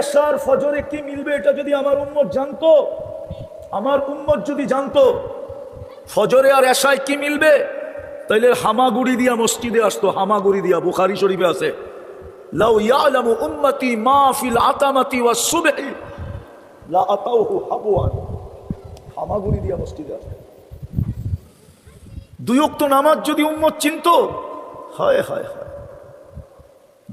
আসার ফজরে কি মিলবে এটা যদি আমার উম্মত জানতো? আমার উম্মত যদি জানতো, ফজরে আর এশায় কি মিলবে? তাইলে হামাগুড়ি দিয়া মসজিদে আসতো, হামাগুড়ি দিয়া বুখারি শরীফে আছে। লাউ ইয়ালামু উম্মতি মা ফিল আতামাতি ওয়াস সুবহি। লা আতাউহু হাবওয়ান। হামাগুড়ি দিয়া মসজিদে আসতো। দুই অক্ত নামাজ যদি উম্মত চিনতো, হায় হায় হায়।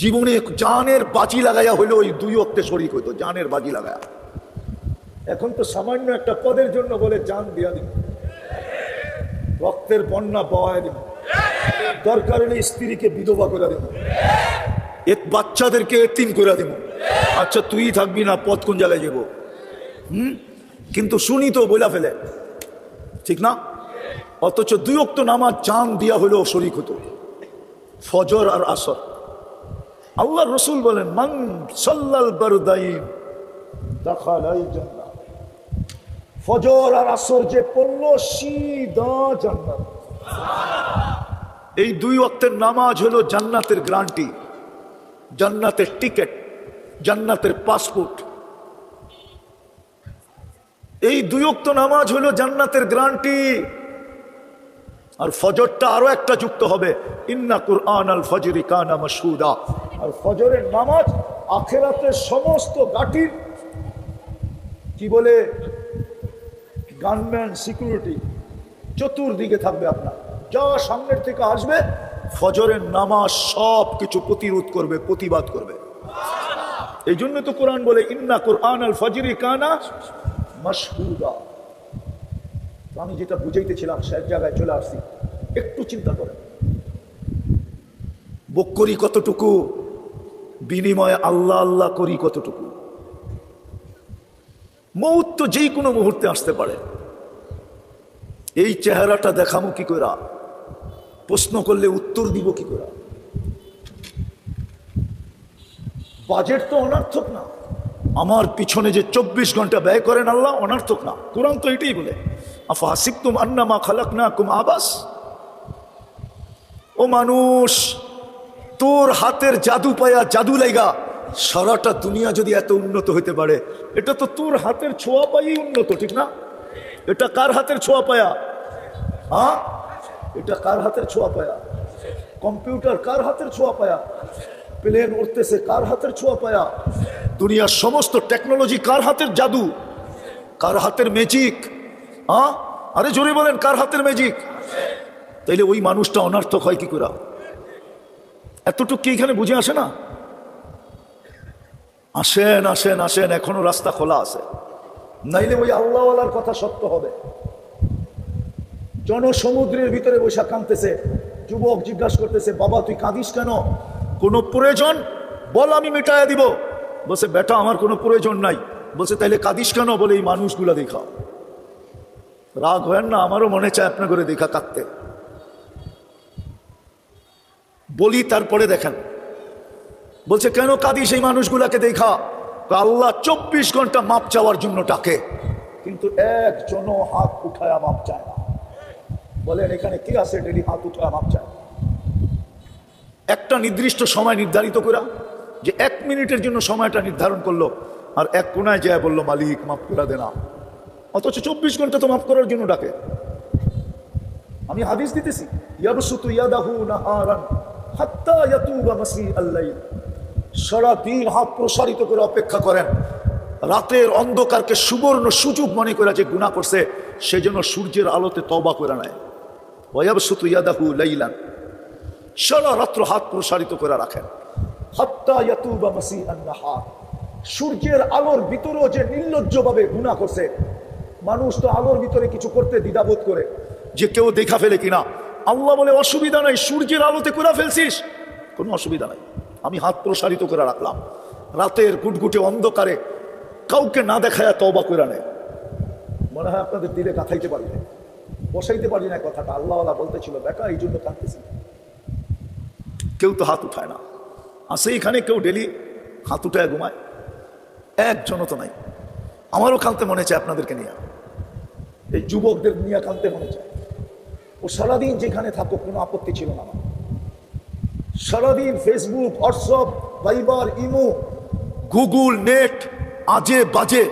জীবনে জানের বাজি লাগাইয়া হইল ওই দুই অক্তে শরিক হইতো, জানের বাজি লাগায়া। এখন তো সামান্য একটা পদের জন্য বলে জান দিয়া দিন রক্তের বন্যা বহায় দিন দরকার হলে স্ত্রীকে বিধবা করে দেব। বাচ্চাদেরকে এতিম করে দেব। আচ্ছা তুই থাকবি না, পথ কোন জায়গায় যাব? হুম? কিন্তু শুনি তো, বইলা ফেলে। ঠিক না? অথচ দুই অক্ত নামাজ জান দিয়া হলেও শরিক হতো। ফজর আর আসর। আল্লাহ রসুল বলেন, মান সাল্লাল জান্নাত ফজর আর আসর যে পড়ল সিদা জান্নাত। এই দুই ওয়াক্তের নামাজ হলো জান্নাতের গ্রান্টি, জান্নাতের টিকেট, জান্নাতের পাসপোর্ট। এই দুই ওয়াক্ত নামাজ হলো জান্নাতের গ্রান্টি। আর ফজরটা আরও একটা যুক্ত হবে। ইন্না কুরআন আল ফজরি কানা মাসহুদা আর ফজরের নামাজ আখেরাতের সমস্ত গাটির কি বলে গানম্যান সিকিউরিটি চতুর্দিকে থাকবে আপনার। যা সামনের থেকে আসবে, ফজরের নামাজ সব কিছু প্রতিরোধ করবে, প্রতিবাদ করবে। এই জন্য তো কোরআন বলে, ইন্না কোরআন আল ফজরি কানা মাসহুদা তো আমি যেটা বুঝাইতেছিলাম সে জায়গায় চলে আসছি। একটু চিন্তা করেন। বক করি কতটুকু, বিনিময়ে আল্লাহ আল্লাহ করি কতটুকু? মৌত তো যেই কোনো মুহূর্তে আসতে পারে। এই চেহারাটা দেখামো কি করে প্রশ্ন করলে উত্তর দিব কি করে বাজেট তো অনার্থক না। আমার পিছনে যে চব্বিশ ঘণ্টা ব্যয় করেন আল্লাহ, অনার্থক না। কোরআন তো এটাই বলে। আফা হাসিব তুম আন্নামা খালাক না কুম আবাস? ও মানুষ, তোর হাতের জাদু পায়া জাদু লাইগা, সারাটা দুনিয়া যদি এত উন্নত হইতে পারে, এটা তো তোর হাতের ছোঁয়া পাই উন্নত, ঠিক না? এটা কার হাতের ছোঁয়া পায়া? হ্যাঁ? এটা কার হাতের ছোঁয়া পায়া? কম্পিউটার কার হাতের ছোঁয়া পায়া? প্লেন উঠতেছে কার হাতের ছোঁয়া পায়া? দুনিয়ার সমস্ত টেকনোলজি কার হাতের জাদু? কার হাতের ম্যাজিক? হ্যাঁ? আরে জোরে বলেন, কার হাতের ম্যাজিক তাইলে ওই মানুষটা অনার্থক হয় কি করে? এতটুকু কি এখানে বুঝে আসে না? আসেন আসেন আসেন, এখনও রাস্তা খোলা আছে। নাইলে ওই আল্লাহওয়ালার কথা সত্য হবে। জনসমুদ্রের ভিতরে বৈশাখ কাঁদতেছে, যুবক জিজ্ঞাসা করতেছে, বাবা, তুই কাঁদিস কেন? কোনো প্রয়োজন? বল, আমি মেটায়া দিব। বলছে, বেটা, আমার কোনো প্রয়োজন নাই। বলছে, তাইলে কাঁদিস কেন? বলে এই মানুষগুলা দেখা রাগ হয় না, আমারও মনে চায় আপনার করে দেখা কাঁদতে বলি তারপরে দেখেন। বলছে, কেন কাঁদি সেই মানুষগুলাকে দেখা? আল্লাহ চব্বিশ ঘণ্টা মাপ চাওয়ার জন্য ডাকে। কিন্তু একজনও হাত উঠায়া মাপ চায় না। বলেন, এখানে কি আছে ডেলি হাত উঠায় মাপ চায়? একটা নির্দিষ্ট সময় নির্ধারিত করা, যে এক মিনিটের জন্য সময়টা নির্ধারণ করল, আর এক কোনায় যায় বলল, মালিক মাফ করে দে না। অথচ চব্বিশ ঘণ্টা তো মাফ করার জন্য ডাকে। আমি হাদিস দিতেছি, ইয়াবসুতু হাত প্রসারিত করে অপেক্ষা করেন। রাতের অন্ধকারকে সুবর্ণ সুযোগ মনে করে যে গুণা করছে সেজন্য সূর্যের আলোতে তবা করে নেয়। ওয়াবসুতু ইয়াদাহু লাইলান। সারা রাত্র হাত প্রসারিত করে রাখেন। হাত্তা ইয়াতুবা মাসি আন্নাহার সূর্যের আলোর ভিতরেও যে নির্লজ্জভাবে গুণা করছে মানুষ তো আলোর ভিতরে কিছু করতে দ্বিধাবোধ করে যে কেউ দেখা ফেলে কিনা। আল্লাহ বলে, অসুবিধা নাই, সূর্যের আলোতে করে ফেলছিস? কোনো অসুবিধা নাই। আমি হাত প্রসারিত করে রাখলাম। রাতের গুটগুটে অন্ধকারে কাউকে না দেখায় তবা করে নেয়। মনে হয় আপনাদের দিলে কাথাইতে পারি না বসাইতে পারি না কথাটা। আল্লাহওয়ালা বলতেছিল বেটা এই জন্য কাঁদতেছি কেউ তো হাত উঠায় না। আর সেইখানে কেউ ডেলি হাত উঠায় ঘুমায়। একজনও তো নাই। আমারও কাঁদতে মনে চায় আপনাদেরকে নিয়ে। এই যুবকদের নিয়ে কাঁদতে মনে চায়। ও সারাদিন যেখানে থাকো কোনো আপত্তি ছিল না সারাদিন Facebook WhatsApp Viber imo Google net আজে বাজে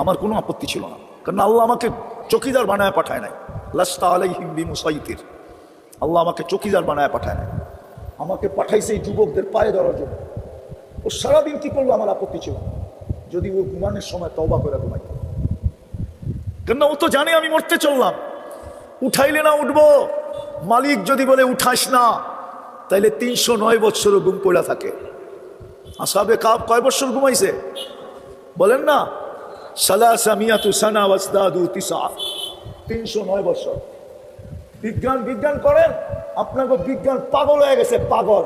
আমার কোনো আপত্তি ছিল না। কারণ আল্লাহ আমাকে চকিদার বানায় পাঠায় নাই। লাস্তা আলাই হিন্দি মুসাইতির আল্লাহ আমাকে চকিদার বানায় পাঠায় নাই। আমাকে পাঠাইছে এই যুবকদের পায়ে ধরার জন্য। ও সারাদিন কি করল আমার আপত্তি ছিল যদি ও ঘুমানোর সময় তবা করে ঘুমাই কেন ও তো জানে আমি মরতে চললাম। উঠাইলে না উঠবো। মালিক যদি বলে উঠাস না, তাইলে তিনশো নয় বৎসরও ঘুম পড়া থাকে। আসাবে কাপ কয় বৎসর ঘুমাইছে? বলেন না। সালাসা মিয়াতু সানা ওয়াসদাদু তিসা। তিনশো নয় বৎসর। বিজ্ঞান বিজ্ঞান করেন, আপনাকে বিজ্ঞান পাগল হয়ে গেছে, পাগল।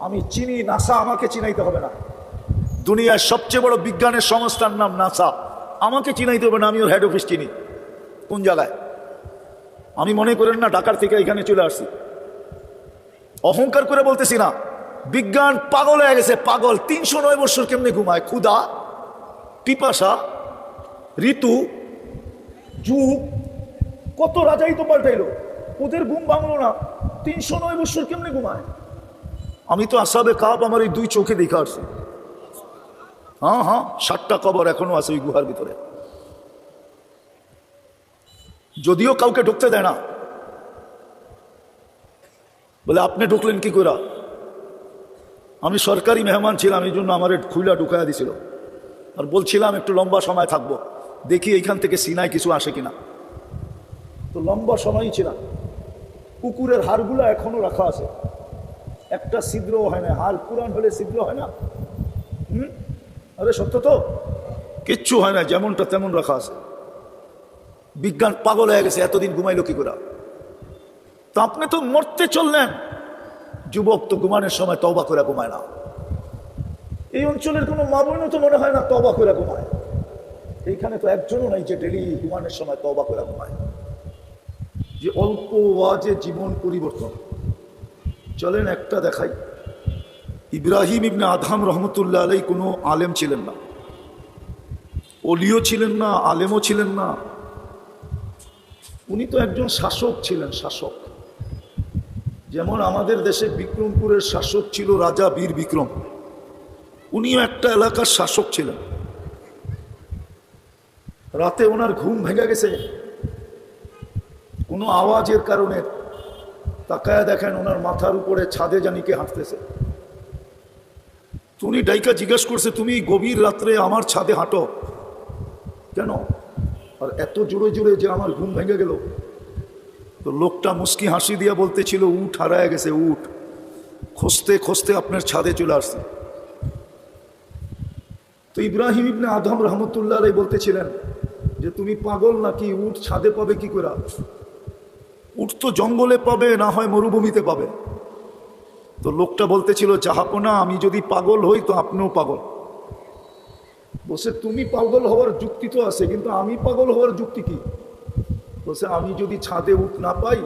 আমি চিনি, নাসা আমাকে চিনাইতে হবে না। দুনিয়ার সবচেয়ে বড় বিজ্ঞানের সংস্থার নাম নাসা। আমাকে চিনাইতে হবে না আমি ওর হেড অফিস চিনি। কোন জায়গায়? আমি মনে করেন না ঢাকার থেকে এখানে চলে আসছি। অহংকার করে বলতেছি না, বিজ্ঞান পাগল হয়ে গেছে, পাগল। তিনশো নয় বছর কেমনে ঘুমায়? ক্ষুদা পিপাসা, ঋতু, যুগ। কত রাজাই তো পাল্টাইলো ওদের ঘুম ভাঙলো না। তিনশো নয় বছর কেমনে ঘুমায়? আমি তো আসাবে কাপ আমার এই দুই চোখে দেখে আসছি। হ্যাঁ হ্যাঁ ষাটটা কবর এখনও আছে ওই গুহার ভিতরে। যদিও কাউকে ঢুকতে দেয় না। বলে, আপনি ঢুকলেন কি করে আমি সরকারি মেহমান ছিলাম, এই জন্য আমার খুইলা ঢুকাইয়া দিছিল। আর বলছিলাম, একটু লম্বা সময় থাকব। দেখি এইখান থেকে সিনায় কিছু আসে কিনা। তো লম্বা সময়ই ছিলাম। কুকুরের হাড়গুলো এখনও রাখা আছে। একটা ছিদ্রও হয় না। হাড় পুরান হলে ছিদ্র হয় না? হুম? আরে সত্য তো। কিচ্ছু হয় না, যেমনটা তেমন রাখা আছে। বিজ্ঞান পাগল হয়ে গেছে, এতদিন ঘুমাইল কি করে? তো আপনি তো মরতে চললেন। যুবক তো ঘুমানোর সময় তবা করে ঘুমায় না। এই অঞ্চলের কোনো মা তো মনে হয় না তবা করে ঘুমায়। এইখানে তো একজনও নাই যে ডেলি ঘুমানোর সময় তবা করে ঘুমায়। যে অল্প ওয়াজে জীবন পরিবর্তন। চলেন একটা দেখাই। ইব্রাহিম ইবনে আধাম রহমতুল্লাহ আলাই কোনো আলেম ছিলেন না। অলিও ছিলেন না, আলেমও ছিলেন না। উনি তো একজন শাসক ছিলেন, শাসক। যেমন আমাদের দেশে বিক্রমপুরের শাসক ছিল রাজা বীর বিক্রম। উনিও একটা এলাকার শাসক ছিলেন। রাতে ওনার ঘুম ভেঙে গেছে। কোনো আওয়াজের কারণে তাকায়া দেখেন ওনার মাথার উপরে ছাদে জানিকে হাঁটতেছে। উনি ডাইকা জিজ্ঞেস করছে, তুমি গভীর রাত্রে আমার ছাদে হাঁটো? কেন? আর এত জোরে জোরে যে আমার ঘুম ভেঙে গেল। তো লোকটা মুস্কি হাসি দিয়া বলতেছিল, উঠ, হারায় গেছে, উঠ। খুঁজতে খুঁজতে আপনার ছাদে চলে আসছে। তো ইব্রাহিম ইবনে আদম রহমতুল্লাহ বলতেছিলেন যে, তুমি পাগল নাকি? উঠ, ছাদে পাবে কি করে? উঠ তো জঙ্গলে পাবে, না হয় মরুভূমিতে পাবে। তো লোকটা বলতেছিল, জাহাপনা, আমি যদি পাগল হই তো আপনিও পাগল। বলছে, তুমি পাগল হওয়ার যুক্তি তো আছে, কিন্তু আমি পাগল হওয়ার যুক্তি কি? বলছে, আমি যদি ছাদে উঠ না পাই,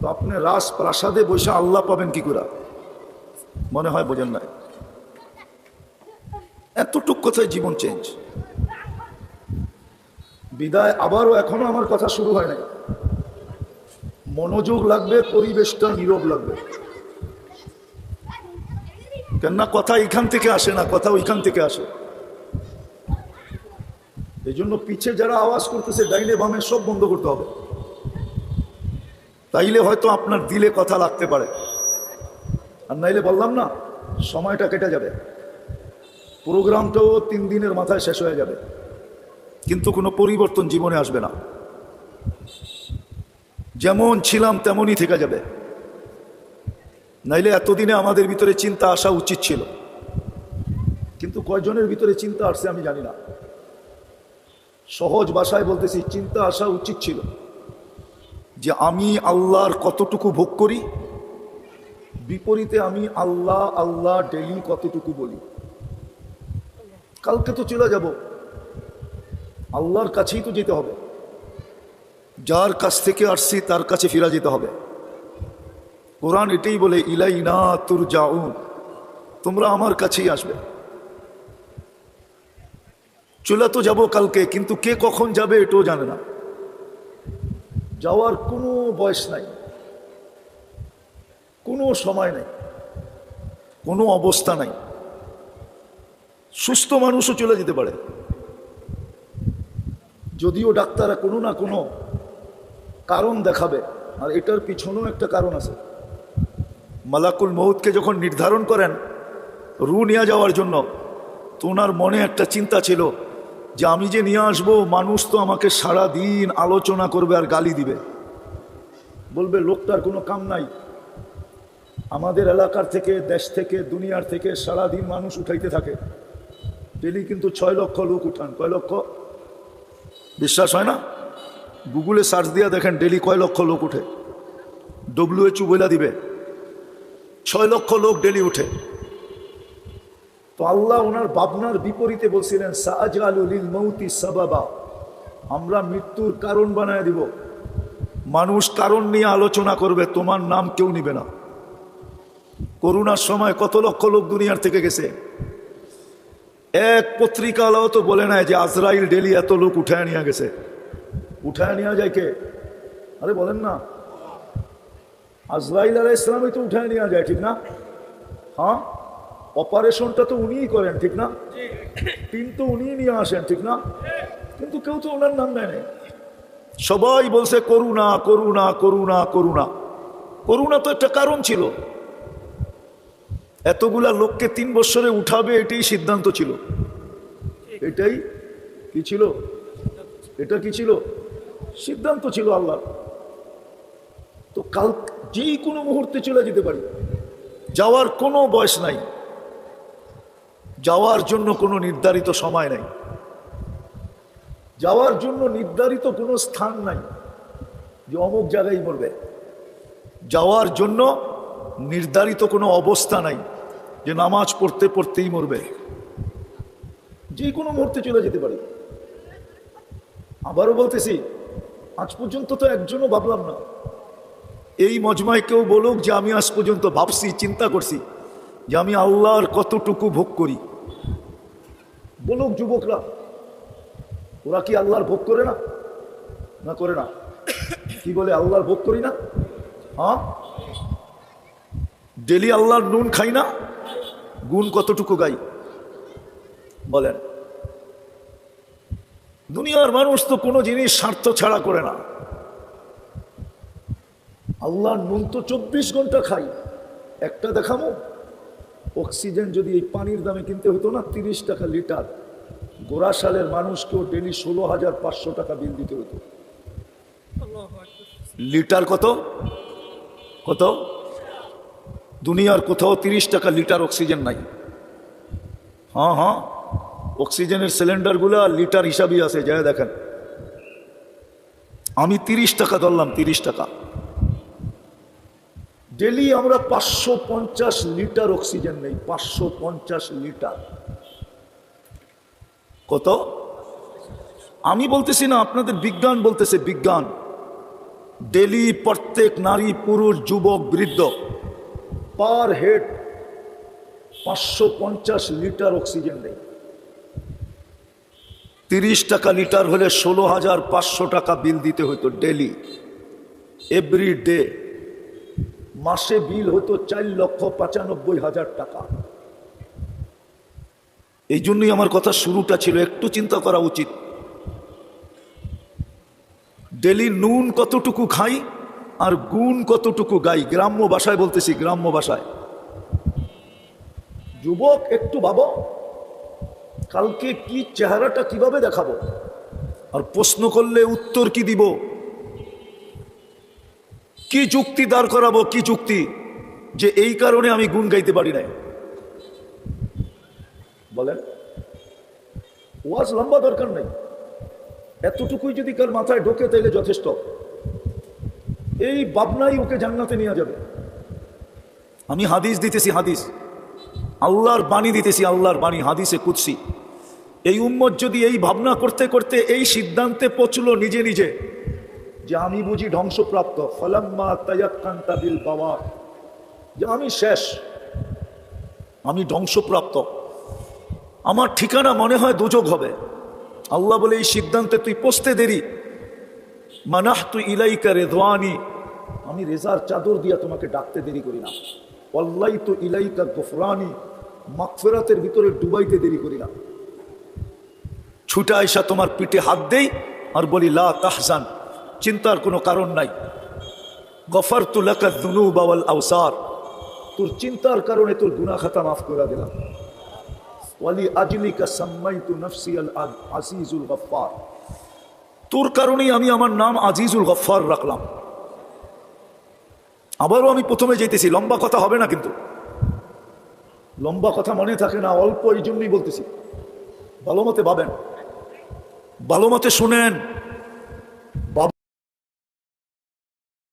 তো আপনি রাস প্রাসাদে বসে আল্লাহ পাবেন কি করে? মনে হয় বোঝেন নাই। এতটুক কথায় জীবন চেঞ্জ বিদায় আবারও এখনও আমার কথা শুরু হয় নাই। মনোযোগ লাগবে, পরিবেশটা নীরব লাগবে। কেননা কথা এখান থেকে আসে না, কথা ওইখান থেকে আসে। এই জন্য পিছে যারা আওয়াজ করতেছে, ডাইনে বামে সব বন্ধ করতে হবে। তাইলে হয়তো আপনার দিলে কথা লাগতে পারে। আর নাইলে বললাম না, সময়টা কেটে যাবে। প্রোগ্রামটাও তিন দিনের মাথায় শেষ হয়ে যাবে। কিন্তু কোনো পরিবর্তন জীবনে আসবে না। যেমন ছিলাম, তেমনই থেকে যাবে। নাইলে এতদিনে আমাদের ভিতরে চিন্তা আসা উচিত ছিল। কিন্তু কয়জনের ভিতরে চিন্তা আসছে আমি জানি না। সহজ ভাষায় বলতেছি, চিন্তা আসা উচিত ছিল যে আমি আল্লাহর কতটুকু ভোগ করি, বিপরীতে আমি আল্লাহ আল্লাহ ডেলি কতটুকু বলি। কালকে তো চলে যাব। আল্লাহর কাছেই তো যেতে হবে। যার কাছ থেকে আসছি, তার কাছে ফিরা যেতে হবে। কোরআন এটাই বলে ইলাই না তুর তোমরা আমার কাছেই আসবে। চলে তো যাব কালকে, কিন্তু কে কখন যাবে এটাও জানে না। যাওয়ার কোনো বয়স নাই, কোনো সময় নাই, কোনো অবস্থা নাই। সুস্থ মানুষও চলে যেতে পারে। যদিও ডাক্তাররা কোনো না কোনো কারণ দেখাবে, আর এটার পিছনেও একটা কারণ আছে। মালাকুল মৌতকে যখন নির্ধারণ করেন, রু নিয়ে যাওয়ার জন্য, তো ওনার মনে একটা চিন্তা ছিল যে আমি যে নিয়ে আসব, মানুষ তো আমাকে সারা দিন আলোচনা করবে আর গালি দিবে। বলবে, লোকটার কোনো কাম নাই। আমাদের এলাকার থেকে, দেশ থেকে, দুনিয়ার থেকে সারা দিন মানুষ উঠাইতে থাকে। ডেলি কিন্তু ছয় লক্ষ লোক উঠান। কয় লক্ষ? বিশ্বাস হয় না? গুগলে সার্চ দিয়ে দেখেন ডেলি কয় লক্ষ লোক উঠে। ডব্লিউএচও বইলা দিবে। ছয় লক্ষ লোক ডেলি উঠে। তো আল্লাহ ওনার ভাবনার বিপরীতে বলছিলেন সাহাজালুলিল মৌতি সাবাবা। আমরা মৃত্যুর কারণ বানায় দিব। মানুষ কারণ নিয়ে আলোচনা করবে, তোমার নাম কেউ নিবে না। করোনার সময় কত লক্ষ লোক দুনিয়ার থেকে গেছে। এক পত্রিকালাও তো বলে নাই যে আজরাইল ডেলি এত লোক উঠায় নিয়ে গেছে। উঠায় নিয়ে যায় কে? আরে বলেন না। আজরাইল আলাহ ইসলামই তো উঠায় নেওয়া যায়, ঠিক না? হ্যাঁ? অপারেশনটা তো উনিই করেন, ঠিক না? টিম তো উনিই নিয়ে আসেন, ঠিক না? কিন্তু কেউ তো ওনার নাম নেয়। সবাই বলছে, করুণা করুণা করুণা করুণা। করুণা তো একটা কারণ ছিল। এতগুলা লোককে তিন বছরে উঠাবে এটাই সিদ্ধান্ত ছিল। এটাই কি ছিল? এটা কি ছিল? সিদ্ধান্ত ছিল আল্লাহ তো কাল যেই কোনো মুহূর্তে চলে যেতে পারি। যাওয়ার কোনো বয়স নাই। যাওয়ার জন্য কোনো নির্ধারিত সময় নাই। যাওয়ার জন্য নির্ধারিত কোনো স্থান নাই। যে অমুক জায়গায় মরবে যাওয়ার জন্য নির্ধারিত কোনো অবস্থা নাই। যে নামাজ পড়তে পড়তেই মরবে। যে কোনো মুহূর্তে চলে যেতে পারে। আবারও বলতেছি, আজ পর্যন্ত তো একজনও ভাবলাম না। এই মজমায় কেউ বলুক যে আমি আজ পর্যন্ত ভাবছি, চিন্তা করছি যে আমি আল্লাহর কতটুকু ভোগ করি। বলুক যুবকরা, ওরা কি আল্লাহর ভোগ করে না? না করে না। কি বলে, আল্লাহর ভোগ করি না? হ্যাঁ? ডেলি আল্লাহর নুন খাই না? গুণ কতটুকু গাই? বলেন। দুনিয়ার মানুষ তো কোনো জিনিস স্বার্থ ছাড়া করে না। আল্লাহর নুন তো চব্বিশ ঘণ্টা খাই। একটা দেখামো অক্সিজেন যদি এই পানির দামে কিনতে হতো না, তিরিশ টাকা লিটার। গোড়া সালের মানুষকেও ডেলি ষোলো হাজার পাঁচশো টাকা বিল দিতে হতো। লিটার কত? কত? দুনিয়ার কোথাও তিরিশ টাকা লিটার অক্সিজেন নাই। হ্যাঁ হ্যাঁ। অক্সিজেনের সিলিন্ডারগুলো লিটার হিসাবেই আছে, যা দেখেন। আমি তিরিশ টাকা ধরলাম, তিরিশ টাকা। ডেলি আমরা পাঁচশো পঞ্চাশ লিটার অক্সিজেন নেই, পাঁচশো পঞ্চাশ লিটার। কত? আমি বলতেছি না, আপনাদের বিজ্ঞান বলতেছে বিজ্ঞান। ডেলি প্রত্যেক নারী, পুরুষ, যুবক, বৃদ্ধ পার হেড পাঁচশো পঞ্চাশ লিটার অক্সিজেন নেই। তিরিশ টাকা লিটার হলে ষোলো হাজার পাঁচশো টাকা বিল দিতে হতো ডেলি, এভরি ডে। মাসে বিল হতো চার লক্ষ পঁচানব্বই হাজার টাকা। এই জন্যই আমার কথা শুরুটা ছিল, একটু চিন্তা করা উচিত। ডেলি নুন কতটুকু খাই আর গুণ কতটুকু গাই? গ্রাম্য ভাষায় বলতেছি, গ্রাম্য ভাষায়। যুবক, একটু ভাবো, কালকে কি চেহারাটা কীভাবে দেখাবো? আর প্রশ্ন করলে উত্তর কি দিব? কি যুক্তি দাঁড় করাবো, কি যুক্তি? যে এই কারণে আমি গুণ গাইতে পারি নাই। বলেন, ওয়াজ লম্বা দরকার নেই। এতটুকুই যদি কার মাথায় ঢোকে, তাইলে যথেষ্ট। এই ভাবনাই ওকে জান্নাতে নিয়ে যাবে। আমি হাদিস দিতেছি, হাদিস। আল্লাহর বাণী দিতেছি, আল্লাহর বাণী, হাদিসে কুৎসি এই উম্মত যদি এই ভাবনা করতে করতে এই সিদ্ধান্তে পচলো নিজে নিজে যে আমি বুঝি ধ্বংসপ্রাপ্ত। ফলাম্মা তায়াক্কান্তা বিল বাবা যে আমি শেষ, আমি ধ্বংসপ্রাপ্ত। আমার ঠিকানা মনে হয় দুযোগ হবে। আল্লাহ বলে, এই সিদ্ধান্তে তুই পৌঁছতে দেরি। মানাহ তুই ইলাইকা রেদওয়ানি। আমি রেজার চাদর দিয়া তোমাকে ডাকতে দেরি করি না। অল্লাই তো ইলাইকা গফরানি। মাকফেরাতের ভিতরে ডুবাইতে দেরি করি না। ছুটা এসা তোমার পিঠে হাত দেই আর বলি, লা তাহজান। চিন্তার কোনো কারণ নাই। গফার তুলাকা দুনু বাওয়াল আওসার। তোর চিন্তার কারণে তোর গুনা খাতা মাফ করে দিলাম। ওয়ালি আল আজিজুল গফফার। তোর কারণেই আমি আমার নাম আজিজুল গফফার রাখলাম। আবারও আমি প্রথমে যেতেছি, লম্বা কথা হবে না কিন্তু। লম্বা কথা মনে থাকে না, অল্প এই জন্যই বলতেছি। ভালো মতে ভাবেন। ভালো মতে শুনেন।